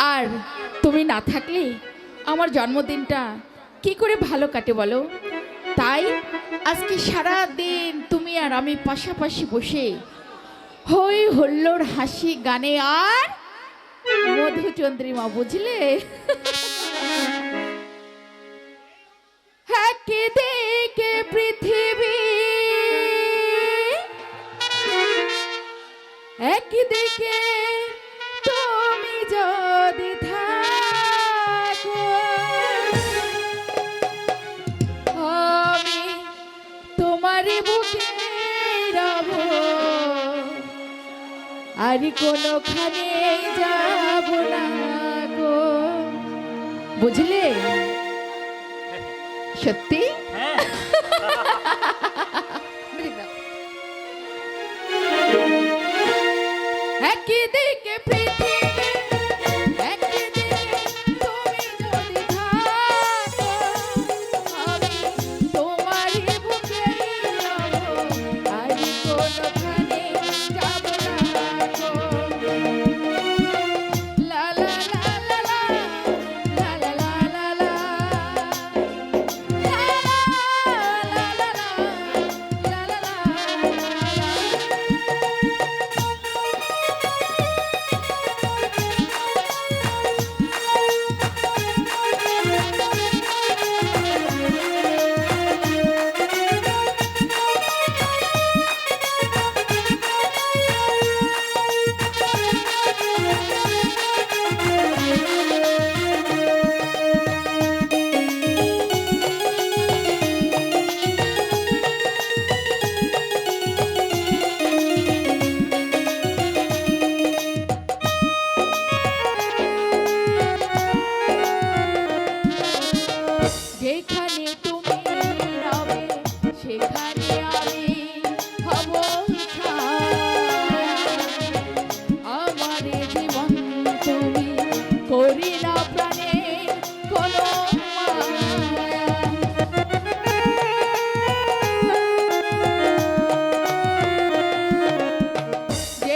আর তুমি না থাকলে আমার জন্মদিনটা কি করে ভালো কাটে বলো? তাই আজকে সারা দিন তুমি আর আমি পাশাপাশি বসে হই হল্লোর হাসি গানে আর মধুচন্দ্রিমা, বুঝলে? একে দেখে রব আর কোনোখানে যাব না গো। বুঝলে? সত্যি? হ্যাঁ। একদিকে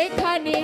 যেখানে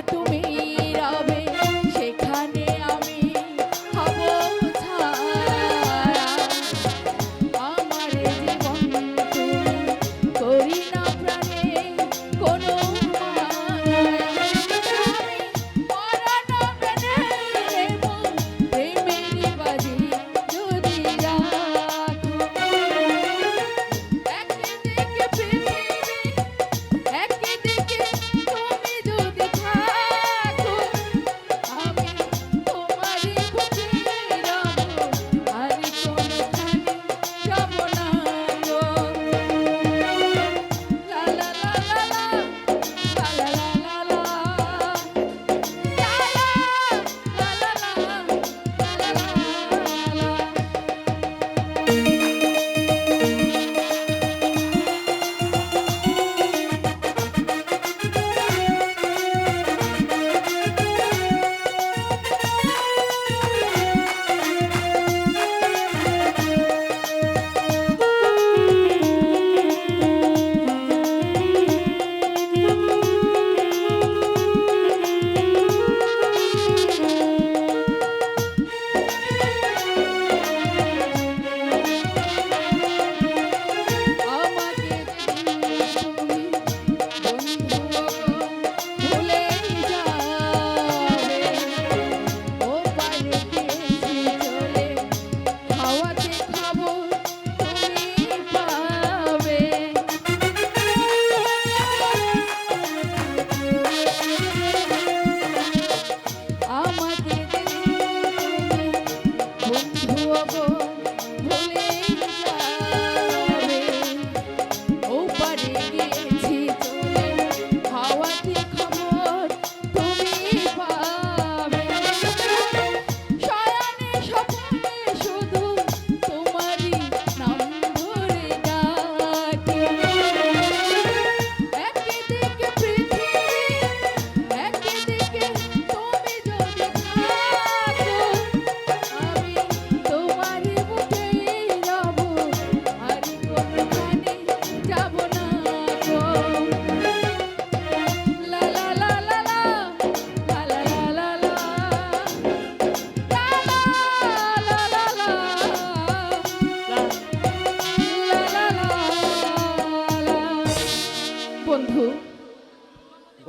go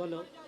বন্ধু বলো